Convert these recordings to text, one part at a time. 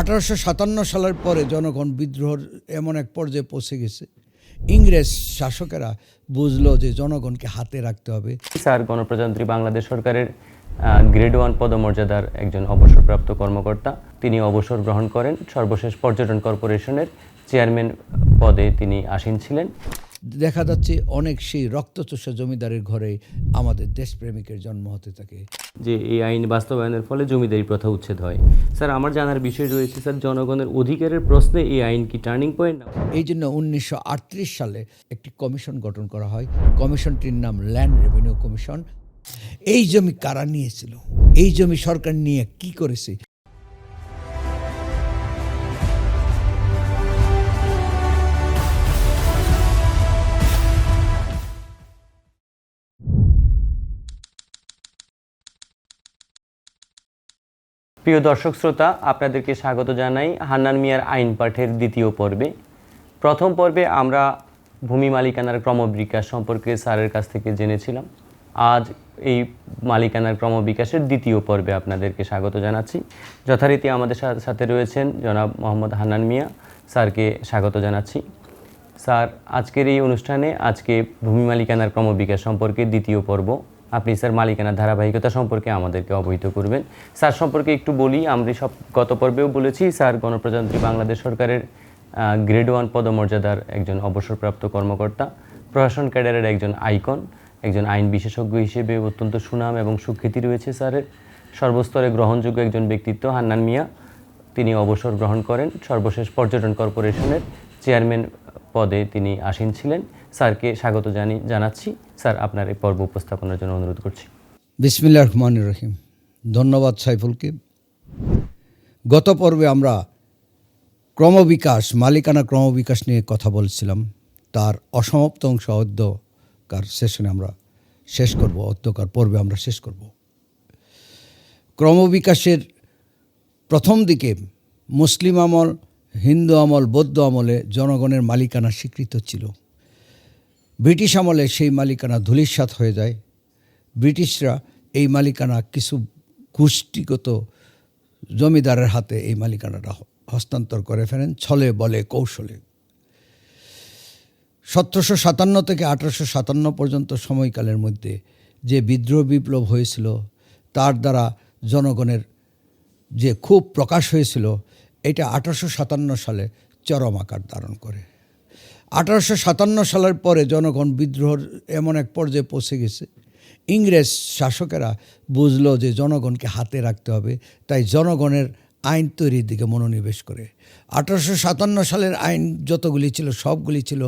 আঠারোশো সাতান্ন সালের পরে জনগণ বিদ্রোহর এমন এক পর্যায়ে পৌঁছে গেছে। ইংরেজ শাসকেরা বুঝলো যে জনগণকে হাতে রাখতে হবে। স্যার, গণপ্রজাতন্ত্রী বাংলাদেশ সরকারের গ্রেড ওয়ান পদমর্যাদার একজন অবসরপ্রাপ্ত কর্মকর্তা। তিনি অবসর গ্রহণ করেন। সর্বশেষ পর্যটন কর্পোরেশনের চেয়ারম্যান পদে তিনি আসীন ছিলেন। দেখা যাচ্ছে অনেক সেই রক্তচোষা জমিদারের ঘরে আমাদের দেশপ্রেমিকের জন্ম হতে থাকে। যে এই আইন বাস্তবায়নের ফলে জমিদারি প্রথা উচ্ছেদ হয়। স্যার আমার জানার বিষয় রয়েছে স্যার জনগণের অধিকারের প্রশ্নে এই আইন কি টার্নিং পয়েন্ট এই জন্য উনিশশো আটত্রিশ সালে একটি কমিশন গঠন করা হয়। কমিশনটির নাম ল্যান্ড রেভিনিউ কমিশন। এই জমি কারা নিয়েছিল? এই জমি সরকার নিয়ে কি করেছে? প্রিয় দর্শক শ্রোতা, আপনাদেরকে স্বাগত জানাই হান্নান মিয়ার আইন পাঠের দ্বিতীয় পর্বে। প্রথম পর্বে আমরা ভূমি মালিকানার ক্রমবিকাশ সম্পর্কে স্যারের কাছ থেকে জেনেছিলাম। আজ এই মালিকানার ক্রমবিকাশের দ্বিতীয় পর্বে আপনাদেরকে স্বাগত জানাচ্ছি। যথারীতি আমাদের সাথে রয়েছেন জনাব মোহাম্মদ হান্নান মিয়া, স্যারকে স্বাগত জানাচ্ছি। স্যার, আজকের এই অনুষ্ঠানে আজকে ভূমি মালিকানার ক্রমবিকাশ সম্পর্কে দ্বিতীয় পর্ব আপনি স্যার মালিকানার ধারাবাহিকতা সম্পর্কে আমাদেরকে অবহিত করবেন। স্যার সম্পর্কে একটু বলি, আমরা সব গত পর্বেও বলেছি, স্যার গণপ্রজাতন্ত্রী বাংলাদেশ সরকারের গ্রেড ওয়ান পদমর্যাদার একজন অবসরপ্রাপ্ত কর্মকর্তা, প্রশাসন ক্যাডারের একজন আইকন, একজন আইন বিশেষজ্ঞ হিসেবে অত্যন্ত সুনাম এবং সুখ্যাতি রয়েছে স্যারের। সর্বস্তরে গ্রহণযোগ্য একজন ব্যক্তিত্ব, হান্নান মিয়া, তিনি অবসর গ্রহণ করেন। সর্বশেষ পর্যটন কর্পোরেশনের চেয়ারম্যান পদে তিনি আসীন ছিলেন। স্যারকে স্বাগত জানি, জানাচ্ছি। স্যার, আপনার এই পর্ব উপস্থাপনার জন্য অনুরোধ করছি। বিসমিল্লা রহমান রহিম। ধন্যবাদ সাইফুলকে। গত পর্বে আমরা ক্রমবিকাশ, মালিকানা ক্রমবিকাশ নিয়ে কথা বলছিলাম। তার অসমাপ্ত অংশ অধ্যকার সেশনে আমরা শেষ করব অধ্যকার পর্বে আমরা শেষ করব। ক্রমবিকাশের প্রথম দিকে মুসলিম আমল হিন্দু আমল, বৌদ্ধ আমলে জনগণের মালিকানা স্বীকৃত ছিল। ব্রিটিশ আমলে সেই মালিকানা ধূলিসাৎ হয়ে যায়। ব্রিটিশরা এই মালিকানা কিছু গোষ্ঠীগত জমিদারের হাতে এই মালিকানাটা হস্তান্তর করে ফেলেন, ছলে বলে, কৌশলে। সতেরোশো সাতান্ন থেকে আঠারোশো সাতান্ন পর্যন্ত সময়কালের মধ্যে যে বিদ্রোহ বিপ্লব হয়েছিল, তার দ্বারা জনগণের যে খুব প্রকাশ হয়েছিল এটা আঠারোশো সাতান্ন সালে চরম আকার ধারণ করে। আঠারোশো সাতান্ন সালের পরে জনগণ বিদ্রোহর এমন এক পর্যায়ে পৌঁছে গেছে। ইংরেজ শাসকেরা বুঝলো যে জনগণকে হাতে রাখতে হবে, তাই জনগণের আইন তৈরির দিকে মনোনিবেশ করে। আঠারোশো সাতান্ন সালের আইন যতগুলি ছিল, সবগুলি ছিল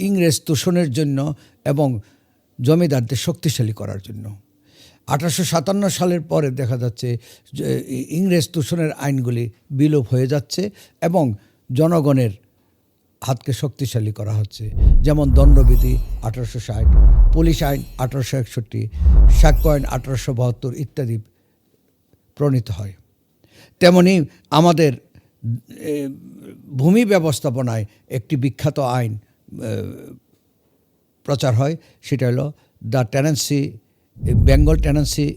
ইংরেজ তোষণের জন্য এবং জমিদারদের শক্তিশালী করার জন্য। আঠারোশো সাতান্ন সালের পরে দেখা যাচ্ছে ইংরেজ তোষণের আইনগুলি বিলোপ হয়ে যাচ্ছে এবং জনগণের হাতকে শক্তিশালী করা হচ্ছে। যেমন দণ্ডবিধি আঠারোশো ষাট, পুলিশ আইন আঠারোশো একষট্টি, সাক্ষ্য আইন আঠারোশো বাহাত্তর ইত্যাদি প্রণীত হয়। তেমনি আমাদের ভূমি ব্যবস্থাপনায় একটি বিখ্যাত আইন প্রচার হয়, সেটা হলো the tenancy Bengal tenancy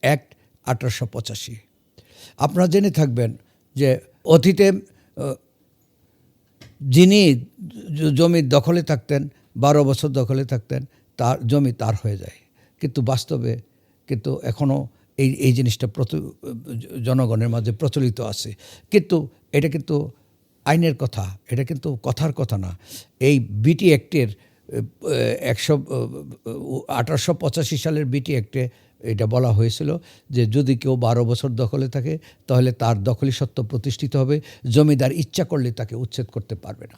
act আঠারোশো পঁচাশি। আপনারা জেনে থাকবেন যে অতীতে যিনি জ- জমির দখলে থাকতেন, বারো বছর দখলে থাকতেন, তার জমি তার হয়ে যায়। কিন্তু বাস্তবে কিন্তু এখনও এই এই জিনিসটা জনগণের মাঝে প্রচলিত আছে। কিন্তু এটা কিন্তু আইনের কথা, এটা কিন্তু কথার কথা না। এই বিটি অ্যাক্টের একশো আঠারোশো পঁচাশি সালের বিটি অ্যাক্টে এটা বলা হয়েছিল যে যদি কেউ বারো বছর দখলে থাকে, তাহলে তার দখলি সত্ত্ব প্রতিষ্ঠিত হবে, জমিদার ইচ্ছা করলে তাকে উচ্ছেদ করতে পারবে না।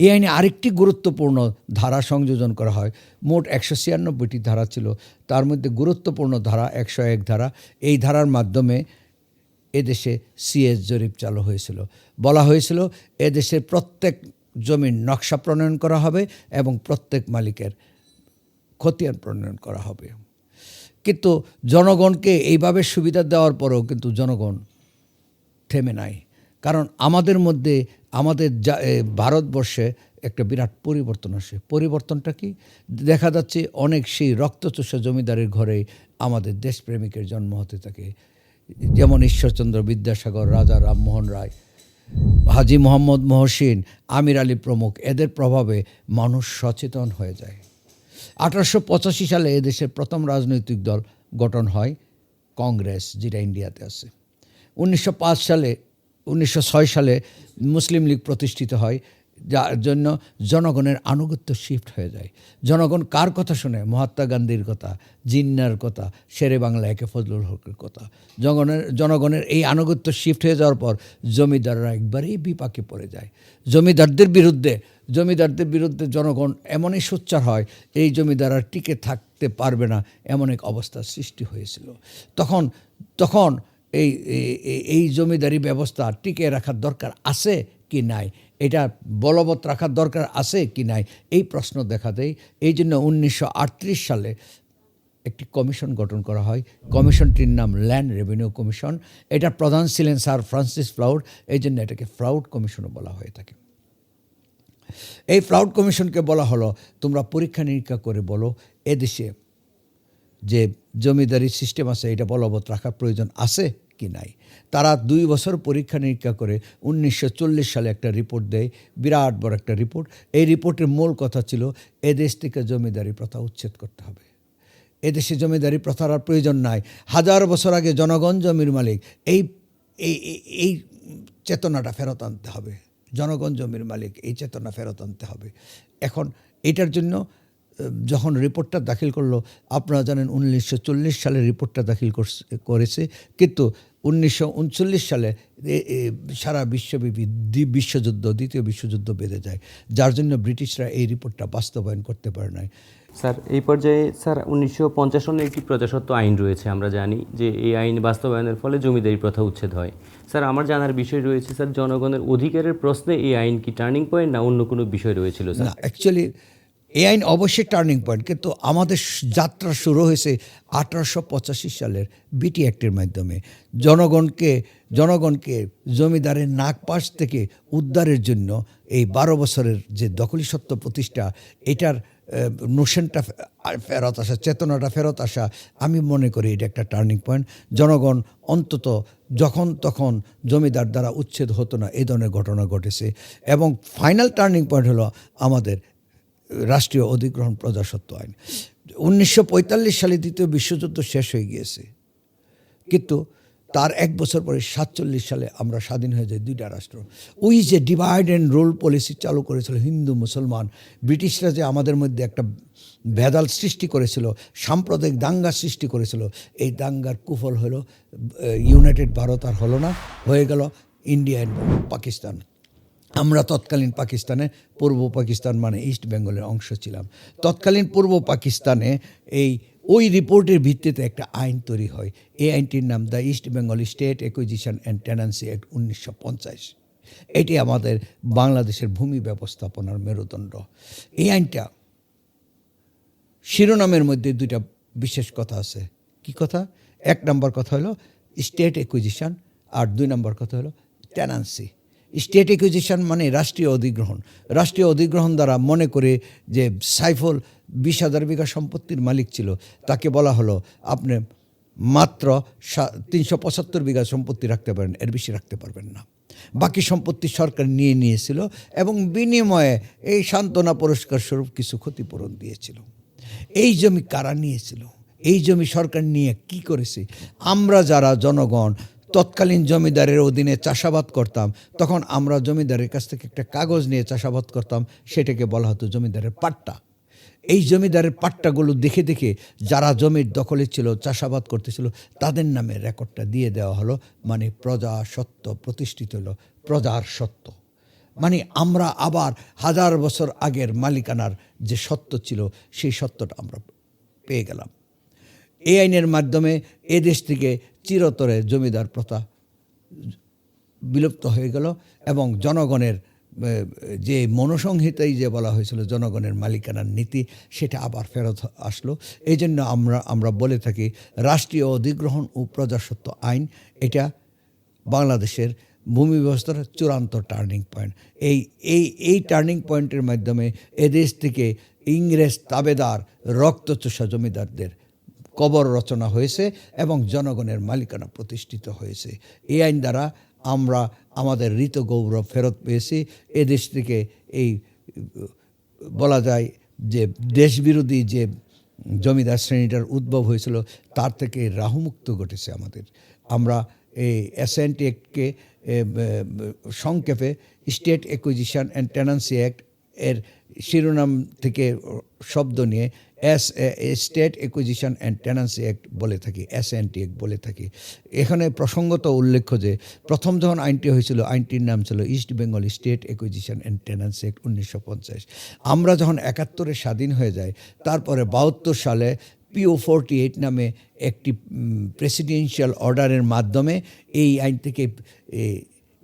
এই আইনে আরেকটি গুরুত্বপূর্ণ ধারা সংযোজন করা হয়। মোট একশো ছিয়ানব্বইটি ধারা ছিল, তার মধ্যে গুরুত্বপূর্ণ ধারা একশো এক ধারা। এই ধারার মাধ্যমে এদেশে সিএস জরিপ চালু হয়েছিল। বলা হয়েছিল, এদেশের প্রত্যেক জমির নকশা প্রণয়ন করা হবে এবং প্রত্যেক মালিকের খতিয়ান প্রণয়ন করা হবে। কিন্তু জনগণকে এইভাবে সুবিধা দেওয়ার পরেও কিন্তু জনগণ থেমে নাই। কারণ আমাদের মধ্যে, আমাদের যা ভারতবর্ষে একটা বিরাট পরিবর্তন আসে। পরিবর্তনটা কি? দেখা যাচ্ছে অনেক সেই রক্তচোষা জমিদারের ঘরে আমাদের দেশপ্রেমিকের জন্ম হতে থাকে। যেমন ঈশ্বরচন্দ্র বিদ্যাসাগর, রাজা রামমোহন রায় হাজি মোহাম্মদ মহসিন, আমির আলী প্রমুখ, এদের প্রভাবে মানুষ সচেতন হয়ে যায়। আঠারোশো পঁচাশি সালে এদেশের প্রথম রাজনৈতিক দল গঠন হয় কংগ্রেস, যেটা ইন্ডিয়াতে আছে। উনিশশো পাঁচ সালে, উনিশশো ছয় সালে মুসলিম লীগ প্রতিষ্ঠিত হয় যার জন্য জনগণের আনুগত্য শিফট হয়ে যায়। জনগণ কার কথা শুনে? মহাত্মা গান্ধীর কথা, জিন্নার কথা, শেরে বাংলা একে ফজলুল হকের কথা। জনগণের জনগণের এই আনুগত্য শিফট হয়ে যাওয়ার পর জমিদাররা একবারেই বিপাকে পড়ে যায়। জমিদারদের বিরুদ্ধে জমিদারদের বিরুদ্ধে জনগণ এমনই সোচ্চার হয়, এই জমিদাররা টিকে থাকতে পারবে না এমন এক অবস্থার সৃষ্টি হয়েছিল। তখন তখন এই, এই- জমিদারি ব্যবস্থা টিকে রাখার দরকার আছে কি নাই? এটা বলবৎ রাখার দরকার আছে কি নাই? এই প্রশ্ন দেখা দেয় এই জন্য উনিশশো আটত্রিশ সালে একটি কমিশন গঠন করা হয়। কমিশনটির নাম ল্যান্ড রেভিনিউ কমিশন। এটার প্রধান ছিলেন স্যার ফ্রান্সিস ফ্লাউড এই জন্য এটাকে ফ্লাউড কমিশনও বলা হয়ে থাকে। এই ফ্লাউড কমিশনকে বলা হলো, তোমরা পরীক্ষা নিরীক্ষা করে বলো এদেশে যে জমিদারি সিস্টেম আছে, এটা বলবৎ রাখার প্রয়োজন আছে কি নাই। তারা দুই বছর পরীক্ষা নিরীক্ষা করে উনিশশো চল্লিশ সালে একটা রিপোর্ট দেয়, বিরাট বড় একটা রিপোর্ট এই রিপোর্টের মূল কথা ছিল, এদেশ থেকে জমিদারি প্রথা উচ্ছেদ করতে হবে। এদেশে জমিদারি প্রথার আর প্রয়োজন নাই। হাজার বছর আগে জনগণ জমির মালিক, এই এই চেতনাটা ফেরত আনতে হবে। জনগণ জমির মালিক, এই চেতনা ফেরত আনতে হবে। এখন এটার জন্য, যখন রিপোর্টটা দাখিল করল, আপনারা জানেন উনিশশো চল্লিশ সালে রিপোর্টটা দাখিল করেছে, কিন্তু উনিশশো উনচল্লিশ সালে সারা বিশ্বব্যাপী দ্বি- বিশ্বযুদ্ধ দ্বিতীয় বিশ্বযুদ্ধ বেড়ে যায় যার জন্য ব্রিটিশরা এই রিপোর্টটা বাস্তবায়ন করতে পারে নাই। স্যার এই পর্যায়ে স্যার উনিশশো পঞ্চাশ সনে একটি প্রজাসত্ব আইন রয়েছে আমরা জানি যে এই আইন বাস্তবায়নের ফলে জমিদারি প্রথা উচ্ছেদ হয়। স্যার আমার জানার বিষয় রয়েছে স্যার জনগণের অধিকারের প্রশ্নে এই আইন কি টার্নিং পয়েন্ট না অন্য কোনো বিষয় রয়েছিল স্যার? অ্যাকচুয়ালি এই আইন অবশ্যই টার্নিং পয়েন্ট, কিন্তু আমাদের যাত্রা শুরু হয়েছে আঠারোশো পঁচাশি সালের বিটি অ্যাক্টের মাধ্যমে। জনগণকে জনগণকে জমিদারের নাগপাশ থেকে উদ্ধারের জন্য এই বারো বছরের যে দখলি সত্য প্রতিষ্ঠা, এটার নোশনটা ফেরত আসা, চেতনাটা ফেরত আসা, আমি মনে করি এটা একটা টার্নিং পয়েন্ট। জনগণ অন্তত যখন তখন জমিদার দ্বারা উচ্ছেদ হতো না এই ধরনের ঘটনা ঘটেছে। এবং ফাইনাল টার্নিং পয়েন্ট হলো আমাদের রাষ্ট্রীয় অধিগ্রহণ প্রজাসত্ব আইন। উনিশশো পঁয়তাল্লিশ সালে দ্বিতীয় বিশ্বযুদ্ধ শেষ হয়ে গিয়েছে। কিন্তু তার এক বছর পরে সাতচল্লিশ সালে আমরা স্বাধীন হয়ে যাই দুইটা রাষ্ট্র। ওই যে ডিভাইড অ্যান্ড রোল পলিসি চালু করেছিল হিন্দু, মুসলমান, ব্রিটিশরা যে আমাদের মধ্যে একটা ভেদাল সৃষ্টি করেছিল, সাম্প্রদায়িক দাঙ্গা সৃষ্টি করেছিল, এই দাঙ্গার কুফল হলো ইউনাইটেড ভারত আর হলো না। হয়ে গেল ইন্ডিয়া অ্যান্ড পাকিস্তান। আমরা তৎকালীন পাকিস্তানে, পূর্ব পাকিস্তান মানে ইস্ট বেঙ্গলের অংশ ছিলাম। তৎকালীন পূর্ব পাকিস্তানে এই, ওই রিপোর্টের ভিত্তিতে একটা আইন তৈরি হয়। এই আইনটির নাম the East Bengal state acquisition and tenancy act উনিশশো পঞ্চাশ। এটি আমাদের বাংলাদেশের ভূমি ব্যবস্থাপনার মেরুদণ্ড। এই আইনটা শিরোনামের মধ্যে দুইটা বিশেষ কথা আছে। কি কথা? এক নম্বর কথা হলো স্টেট অ্যাকুইজিশন আর দুই নম্বর কথা হলো টেনান্সি স্টেট অ্যাকুইজিশন মানে রাষ্ট্রীয় অধিগ্রহণ। রাষ্ট্রীয় অধিগ্রহণ দ্বারা মনে করে যে সাইফুল বিশ হাজার বিঘা সম্পত্তির মালিক ছিল, তাকে বলা হলো, আপনি মাত্র তিনশো পঁচাত্তর বিঘা সম্পত্তি রাখতে পারেন, এর বেশি রাখতে পারবেন না। বাকি সম্পত্তি সরকার নিয়ে নিয়েছিল এবং বিনিময়ে এই সান্ত্বনা পুরস্কার স্বরূপ কিছু ক্ষতিপূরণ দিয়েছিল। এই জমি কারা নিয়েছিল? এই জমি সরকার নিয়ে কি করেছে? আমরা যারা জনগণ তৎকালীন জমিদারের অধীনে চাষাবাদ করতাম। তখন আমরা জমিদারের কাছ থেকে একটা কাগজ নিয়ে চাষাবাদ করতাম, সেটাকে বলা হতো জমিদারের পাট্টা। এই জমিদারের পাট্টাগুলো দেখে দেখে যারা জমির দখলে ছিল, চাষাবাদ করতেছিল, তাদের নামে রেকর্ডটা দিয়ে দেওয়া হলো মানে প্রজা সত্য প্রতিষ্ঠিত হলো, প্রজার সত্য। মানে আমরা আবার হাজার বছর আগের মালিকানার যে সত্য ছিল, সেই সত্যটা আমরা পেয়ে গেলাম। এই আইনের মাধ্যমে এদেশ থেকে চিরতরে জমিদার প্রথা বিলুপ্ত হয়ে গেল এবং জনগণের যে মনোসংহিতাই যে বলা হয়েছিল জনগণের মালিকানার নীতি, সেটা আবার ফেরত আসলো। এই জন্য আমরা আমরা বলে থাকি রাষ্ট্রীয় অধিগ্রহণ ও প্রজাসত্ব আইন, এটা বাংলাদেশের ভূমি ব্যবস্থার চূড়ান্ত টার্নিং পয়েন্ট। এই এই এই টার্নিং পয়েন্টের মাধ্যমে এদেশ থেকে ইংরেজ তাবেদার রক্তচোষা জমিদারদের কবর রচনা হয়েছে এবং জনগণের মালিকানা প্রতিষ্ঠিত হয়েছে। এই আইন দ্বারা আমরা আমাদের ঋত গৌরব ফেরত পেয়েছি। এ দেশ থেকে এই, বলা যায় যে দেশবিরোধী যে জমিদার শ্রেণীটার উদ্ভব হয়েছিল, তার থেকে রাহুমুক্ত ঘটেছে আমাদের। আমরা এই এসএনটি অ্যাক্টকে সংক্ষেপে state acquisition and tenancy act এর শিরোনাম থেকে শব্দ নিয়ে S state acquisition and tenancy act বলে থাকি, এস অ্যাক্ট বলে থাকি। এখানে প্রসঙ্গত উল্লেখ্য যে, প্রথম যখন আইনটি হয়েছিল, আইনটির নাম ছিল East Bengal state acquisition and tenancy act উনিশশো পঞ্চাশ। আমরা যখন একাত্তরে স্বাধীন হয়ে যাই, তারপরে বাহাত্তর সালে পিও ফোরটি এইট নামে একটি প্রেসিডেন্সিয়াল অর্ডারের মাধ্যমে এই আইন থেকে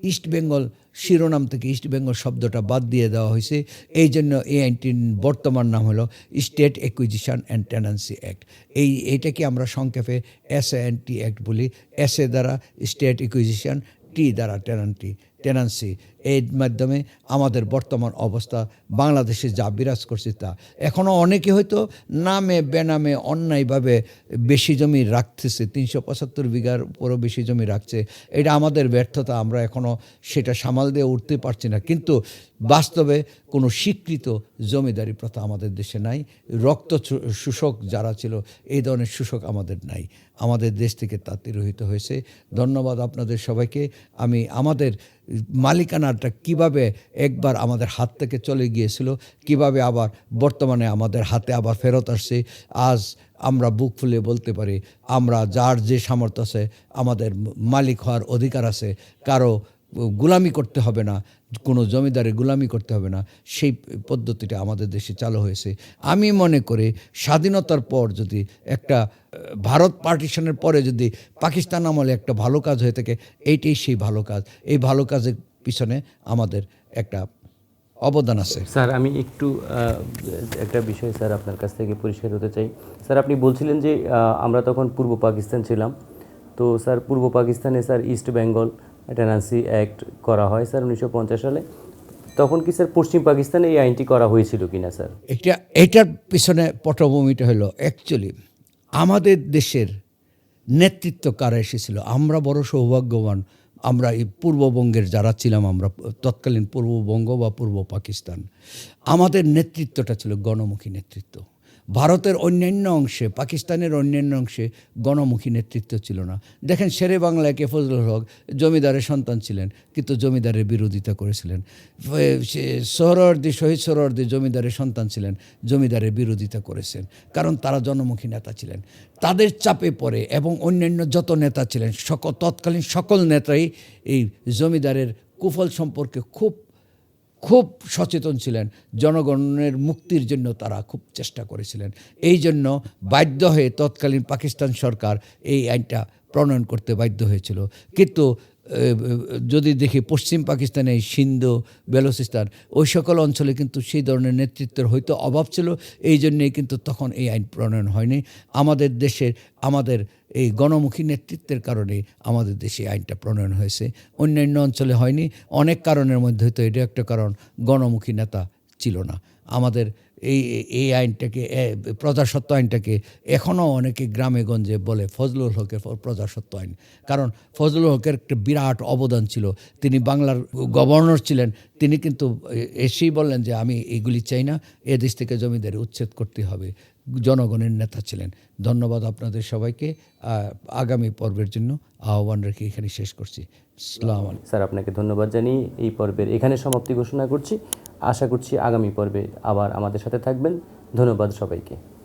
ইস্ট বেঙ্গল শিরোনাম থেকে ইস্ট বেঙ্গল শব্দটা বাদ দিয়ে দেওয়া হয়েছে। এই জন্য এই আইনটির বর্তমান নাম হলো state acquisition and tenancy act এই এইটাকে আমরা সংক্ষেপে S A and T act বলি। এস এ দ্বারা স্টেট অ্যাকুইজিশন টি দ্বারা টেনান্টি টেনান্সি। এর মাধ্যমে আমাদের বর্তমান অবস্থা, বাংলাদেশে যা বিরাজ করছে তা। এখনও অনেকে হয়তো নামে, বেনামে, অন্যায়ভাবে বেশি জমি রাখতেছে, তিনশো পঁচাত্তর বিঘার উপরও বেশি জমি রাখছে। এটা আমাদের ব্যর্থতা, আমরা এখনও সেটা সামাল দিয়ে উঠতে পারছি না। কিন্তু বাস্তবে কোনো স্বীকৃত জমিদারি প্রথা আমাদের দেশে নাই। রক্ত শোষক যারা ছিল, এই ধরনের শোষক আমাদের নাই। আমাদের দেশ থেকে তা তিরোহিত হয়েছে। ধন্যবাদ আপনাদের সবাইকে। আমি আমাদের মালিকানাটা কীভাবে একবার আমাদের হাত থেকে চলে গিয়েছিল, কীভাবে আবার বর্তমানে আমাদের হাতে আবার ফেরত আসছে, আজ আমরা বুক ফুলে বলতে পারি, আমরা যার যে সামর্থ্য আছে, আমাদের মালিক হওয়ার অধিকার আছে, কারও গুলামি করতে হবে না। কোনো জমিদারে গুলামি করতে হবে না। সেই পদ্ধতিটা আমাদের দেশে চালু হয়েছে। আমি মনে করি স্বাধীনতার পর যদি একটা ভারত পার্টিশনের পরে যদি পাকিস্তান আমলে একটা ভালো কাজ হয়ে থাকে, এইটাই সেই ভালো কাজ। এই ভালো কাজের পিছনে আমাদের একটা অবদান আছে। স্যার, আমি একটু একটা বিষয় স্যার আপনার কাছ থেকে পরিষ্কার হতে চাই। স্যার, আপনি বলছিলেন যে আমরা তখন পূর্ব পাকিস্তান ছিলাম। তো স্যার, পূর্ব পাকিস্তানে sir, East Bengal tenancy act করা হয়, স্যার, উনিশশো পঞ্চাশ সালে। তখন কি, স্যার, পশ্চিম পাকিস্তানে এই আইনটি করা হয়েছিল কি না, স্যার? এটা, এটার পিছনে পটভূমিটা হলো অ্যাকচুয়ালি আমাদের দেশের নেতৃত্ব কারা এসেছিল? আমরা বড় সৌভাগ্যবান, আমরা এই পূর্ববঙ্গের যারা ছিলাম, আমরা তৎকালীন পূর্ববঙ্গ বা পূর্ব পাকিস্তান, আমাদের নেতৃত্বটা ছিল গণমুখী নেতৃত্ব। ভারতের অন্যান্য অংশে, পাকিস্তানের অন্যান্য অংশে গণমুখী নেতৃত্ব ছিল না। দেখেন শেরে বাংলায় কে ফজলুল হক জমিদারের সন্তান ছিলেন, কিন্তু জমিদারের বিরোধিতা করেছিলেন। ফে- সে সোহরওয়ার্দী শহীদ সোহরওয়ার্দী জমিদারের সন্তান ছিলেন, জমিদারের বিরোধিতা করেছেন, কারণ তারা জনমুখী নেতা ছিলেন। তাদের চাপে পড়ে এবং অন্যান্য যত নেতা ছিলেন, সকল, তৎকালীন সকল নেতাই এই জমিদারের কুফল সম্পর্কে খুব খুব সচেতন ছিলেন। জনগণের মুক্তির জন্য তারা খুব চেষ্টা করেছিলেন। এই জন্য বাধ্য হয়ে তৎকালীন পাকিস্তান সরকার এই আইনটা প্রণয়ন করতে বাধ্য হয়েছিল। কিন্তু যদি দেখি পশ্চিম পাকিস্তানে সিন্ধু, বেলুচিস্তান, ওই সকল অঞ্চলে কিন্তু সেই ধরনের নেতৃত্বের হয়তো অভাব ছিল। এই জন্যেই কিন্তু তখন এই আইন প্রণয়ন হয়নি। আমাদের দেশের, আমাদের এই গণমুখী নেতৃত্বের কারণে আমাদের দেশে আইনটা প্রণয়ন হয়েছে। অন্যান্য অঞ্চলে হয়নি। অনেক কারণের মধ্যে হয়তো এটা একটা কারণ, গণমুখী নেতা ছিল না। আমাদের এই এই আইনটাকে প্রজাসত্ব আইনটাকে এখনও অনেকে গ্রামে গঞ্জে বলে ফজলুল হকের প্রজাসত্ব আইন। কারণ ফজলুল হকের একটা বিরাট অবদান ছিল। তিনি বাংলার গভর্নর ছিলেন। তিনি কিন্তু এসেই বললেন যে, আমি এগুলি চাই না। এ দেশ থেকে জমিদারি উচ্ছেদ করতে হবে। জনগণের নেতা ছিলেন। ধন্যবাদ আপনাদের সবাইকে। আগামী পর্বের জন্য আহ্বান রেখে এখানে শেষ করছি। সালাম স্যার, আপনাকে ধন্যবাদ জানিয়ে এই পর্বের এখানে সমাপ্তি ঘোষণা করছি। আশা করছি আগামী পর্বে আবার আমাদের সাথে থাকবেন। ধন্যবাদ সবাইকে।